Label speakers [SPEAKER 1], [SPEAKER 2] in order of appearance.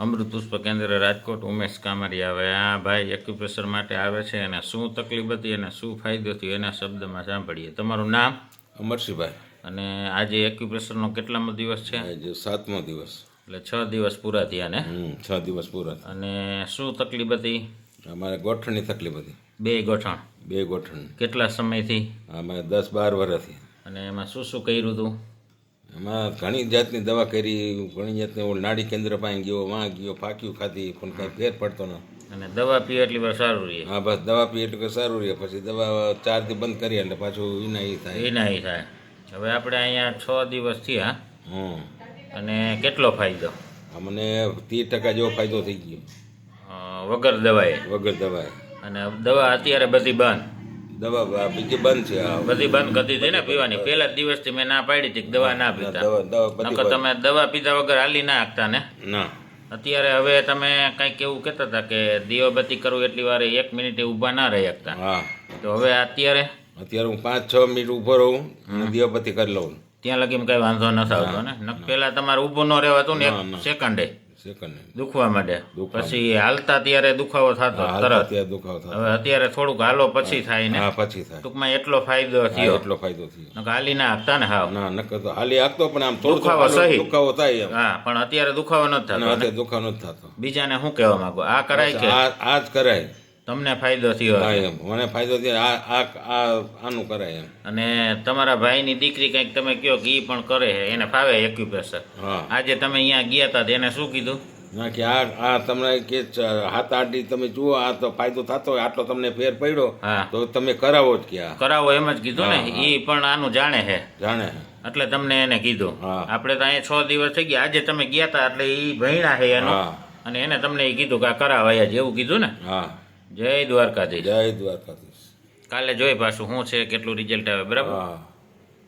[SPEAKER 1] અમૃત પુષ્પ કેન્દ્ર રાજકોટ ઉમેશ કામરિયા હવે આ ભાઈ એક્યુપ્રેશર માટે આવે છે અને શું તકલીફ હતી અને શું ફાયદો થયો એના શબ્દમાં સાંભળીએ. તમારું નામ?
[SPEAKER 2] અમરસિંહભાઈ.
[SPEAKER 1] અને આજે એક્યુપ્રેશરનો કેટલામો દિવસ છે?
[SPEAKER 2] આજે સાતમો દિવસ.
[SPEAKER 1] એટલે છ દિવસ પૂરા થયા ને?
[SPEAKER 2] છ દિવસ પૂરા
[SPEAKER 1] અને શું તકલીફ હતી?
[SPEAKER 2] અમારે ગોઠણની તકલીફ હતી.
[SPEAKER 1] બે ગોઠણ.
[SPEAKER 2] બે ગોઠણ.
[SPEAKER 1] કેટલા સમયથી?
[SPEAKER 2] અમે દસ બાર વર્ષથી
[SPEAKER 1] અને એમાં શું શું કર્યું હતું
[SPEAKER 2] એમાં ઘણી જાતની દવા કરી ઘણી જાતની ઓલ નાડી કેન્દ્ર પાસે ગયો વાં ગયો ફાક્યું ખાધી પણ કાંઈ ફેર પડતો ન.
[SPEAKER 1] અને દવા પીએ એટલી વાર સારું રહે.
[SPEAKER 2] હા બસ દવા પીએ એટલું સારું રહે. પછી દવા ચાર દી બંધ કરીએ એટલે પાછું એના એ થાય.
[SPEAKER 1] એ થાય. હવે આપણે અહીંયા છ દિવસ થયા
[SPEAKER 2] હમ.
[SPEAKER 1] અને કેટલો ફાયદો?
[SPEAKER 2] અમને ત્રીસ ટકા જેવો ફાયદો થઈ ગયો.
[SPEAKER 1] વગર દવાએ.
[SPEAKER 2] વગર દવાએ.
[SPEAKER 1] અને દવા અત્યારે બધી બંધ.
[SPEAKER 2] દવા બીજી બંધ છે
[SPEAKER 1] બધી બંધ કરી દીધી ને પીવાની. પહેલા જ દિવસથી મેં ના પાડી હતી દવા ના પીતા. નકર તમે દવા પીધા વગર હાલી ના હાંકતા ને?
[SPEAKER 2] ના.
[SPEAKER 1] અત્યારે હવે તમે કંઈક એવું કહેતા હતા કે દીવાબત્તી કરવું એટલી વાર એક મિનિટે ઊભા ના રહી શકતા.
[SPEAKER 2] હા.
[SPEAKER 1] તો હવે અત્યારે?
[SPEAKER 2] અત્યારે હું પાંચ છ મિનિટ ઊભો રહું અને દીવાબત્તી કરી લઉં.
[SPEAKER 1] ત્યાં લગી કઈ વાંધો નથી આવતો ને? પેલા તમારે ઊભું ન રહેવાતું ને
[SPEAKER 2] ના,
[SPEAKER 1] એક
[SPEAKER 2] ના.
[SPEAKER 1] સેકન્ડે
[SPEAKER 2] હેન્ડ
[SPEAKER 1] દુખવા માંડે. પછી હાલતા ત્યારે દુખાવો થતો તરત.
[SPEAKER 2] ત્યાં દુખાવો થતો.
[SPEAKER 1] હવે અત્યારે થોડુંક હાલો પછી થાય ને.
[SPEAKER 2] હા પછી થાય.
[SPEAKER 1] ટૂંકમાં એટલો ફાયદો થયો.
[SPEAKER 2] એટલો ફાયદો થયો.
[SPEAKER 1] હાલી ના આપતા ને હાવ.
[SPEAKER 2] ના નકર તો હાલી આપતો પણ આમ થોડું
[SPEAKER 1] દુખાવો સહી.
[SPEAKER 2] દુખાવો થાય એમ.
[SPEAKER 1] હા પણ અત્યારે દુખાવો નથી થતો
[SPEAKER 2] અત્યારે દુખાવો નથી થતો.
[SPEAKER 1] બીજાને શું કહેવા માંગો? આ કરાય કે?
[SPEAKER 2] આ આ જ કરાય.
[SPEAKER 1] તમને ફાયદો થયો
[SPEAKER 2] હા એમ મને ફાયદો થયો. આ આ આ આનું કરાય એમ.
[SPEAKER 1] અને તમારા ભાઈની દીકરી કંઈક તમે કહો કે એ પણ કરે છે. એને ફાવે એક્યુપ્રેશર
[SPEAKER 2] હા.
[SPEAKER 1] આજે તમે અહીંયા ગયા હતા એને શું કીધું?
[SPEAKER 2] ના કે આ આ તમને કે હાથ આડી તમે જુઓ આ તો ફાયદો થતો હોય આટલો તમને ફેર પડ્યો તો તમે કરાવો જ કે
[SPEAKER 1] કરાવો એમ જ કીધું ને? એ પણ આનું જાણે છે.
[SPEAKER 2] જાણે
[SPEAKER 1] એટલે તમને એને કીધું. આપણે તો અહીંયા છ દિવસ થઈ ગયા. આજે તમે ગયા હતા એટલે એ ભણ્યા છે એનું. અને એને તમને એ કીધું કે આ કરાવાયા જેવું કીધું ને?
[SPEAKER 2] હા.
[SPEAKER 1] જય દ્વારકાધીશ.
[SPEAKER 2] જય દ્વારકાધીશ.
[SPEAKER 1] કાલે જોઈ પાછું શું છે કેટલું રિઝલ્ટ આવે બરાબર?
[SPEAKER 2] હા.